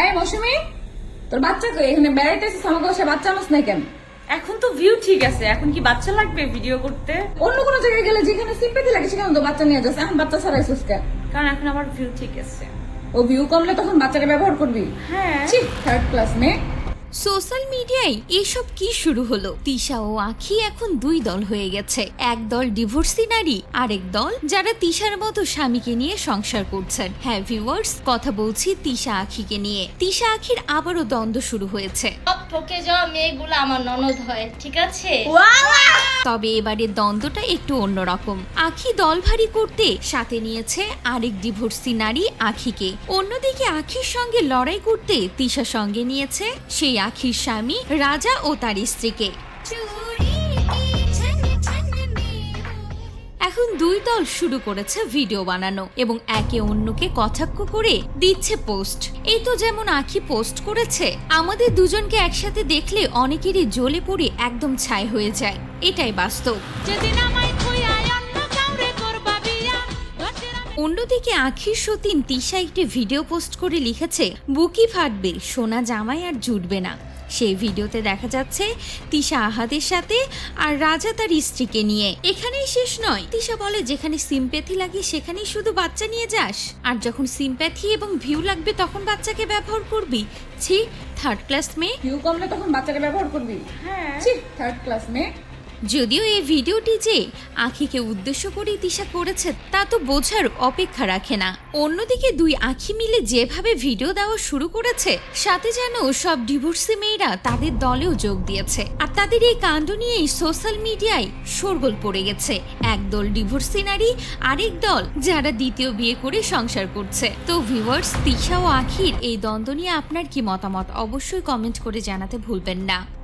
এই মৌসুমি তোর বাচ্চা কই? এখানে বেড়াইতে এসেছিস আমাকে বসে বাচ্চা আনস নাই কেন? এখন তো ভিউ ঠিক আছে এখন কি বাচ্চা লাগবে ভিডিও করতে? অন্য কোনো জায়গায় গেলে যেখানে সিম্পেথি লাগে সেখানে তো বাচ্চা নিয়ে যাচ্ছে এখন বাচ্চা ছাড়াইছিস কেন? কারণ এখন আমার ভিউ ঠিক আছে। ও ভিউ কমলে তখন বাচ্চাকে ব্যবহার করবি? হ্যাঁ। ঠিক থার্ড ক্লাস মেয়ে। সোশ্যাল মিডিয়ায় এসব কি শুরু হলো? তিশা ও আখি এখন দুই দল হয়ে গেছে। এক দল ডিভোর্সি নারী আরেক দল যারা তিশার মতো স্বামীকে নিয়ে সংসার করছেন। হ্যাঁ ভিউয়ার্স কথা বলছি তিশা আখিকে নিয়ে। তিশা আখির আবারও দ্বন্দ্ব শুরু হয়েছে। ঠকে যাওয়া মেয়েগুলো আমার ননদ হয় ঠিক আছে? তবে এবারে দ্বন্দ্বটা একটু অন্যরকম। আখি দল ভারী করতে সাথে নিয়েছে আরেক ডিভোর্সি নারী আখিকে। অন্যদিকে আখির সঙ্গে লড়াই করতে তিশা সঙ্গে নিয়েছে সেই আখির স্বামী, রাজা ও তার স্ত্রীকে। এখন দুই দল শুরু করেছে ভিডিও বানানো এবং একে অন্যকে কটাক্ষ করে দিচ্ছে পোস্ট। এই তো যেমন আখি পোস্ট করেছে, আমাদের দুজনকে একসাথে দেখলে অনেকেরই জ্বলে পড়ে একদম ছাই হয়ে যায়। এটাই বাস্তব। অন্যদিকে আখির সতীন তিশা একটি ভিডিও পোস্ট করে লিখেছে বুকি ফাটবে সোনা জামাই আর জুটবে না। সেই ভিডিওতে দেখা যাচ্ছে তিশা আহাদের সাথে আর রাজা তার স্ত্রীকে নিয়ে। এখানেই শেষ নয়। তিশা বলে যেখানে সিম্প্যাথি লাগে সেখানেই শুধু বাচ্চা নিয়ে যাস। আর যখন সিম্প্যাথি এবং ভিউ লাগবে তখন বাচ্চাকে ব্যবহার করবি। ছি থার্ড ক্লাস মেয়ে। ভিউ কমলে তখন বাচ্চাকে ব্যবহার করবি? হ্যাঁ। ছি থার্ড ক্লাস মেয়ে। যদিও এই ভিডিওটি যে আখিকে উদ্দেশ্য করে তিশা করেছে, তা তো বোঝার অপেক্ষা রাখে না। অন্যদিকে দুই আখি মিলে যেভাবে ভিডিও দেওয়া শুরু করেছে, সাথে যেন সব ডিভোর্সি মেয়েরা তাদের দলেও যোগ দিয়েছে। আর তাদের এই কাণ্ড নিয়েই সোশ্যাল মিডিয়ায় শোরগোল পড়ে গেছে। একদল ডিভোর্সি নারী, আরেক দল যারা দ্বিতীয় বিয়ে করে সংসার করছে। তো ভিউয়ার্স তিশা ও আখির এই দ্বন্দ্ব নিয়ে আপনার কি মতামত? অবশ্যই কমেন্ট করে জানাতে ভুলবেন না।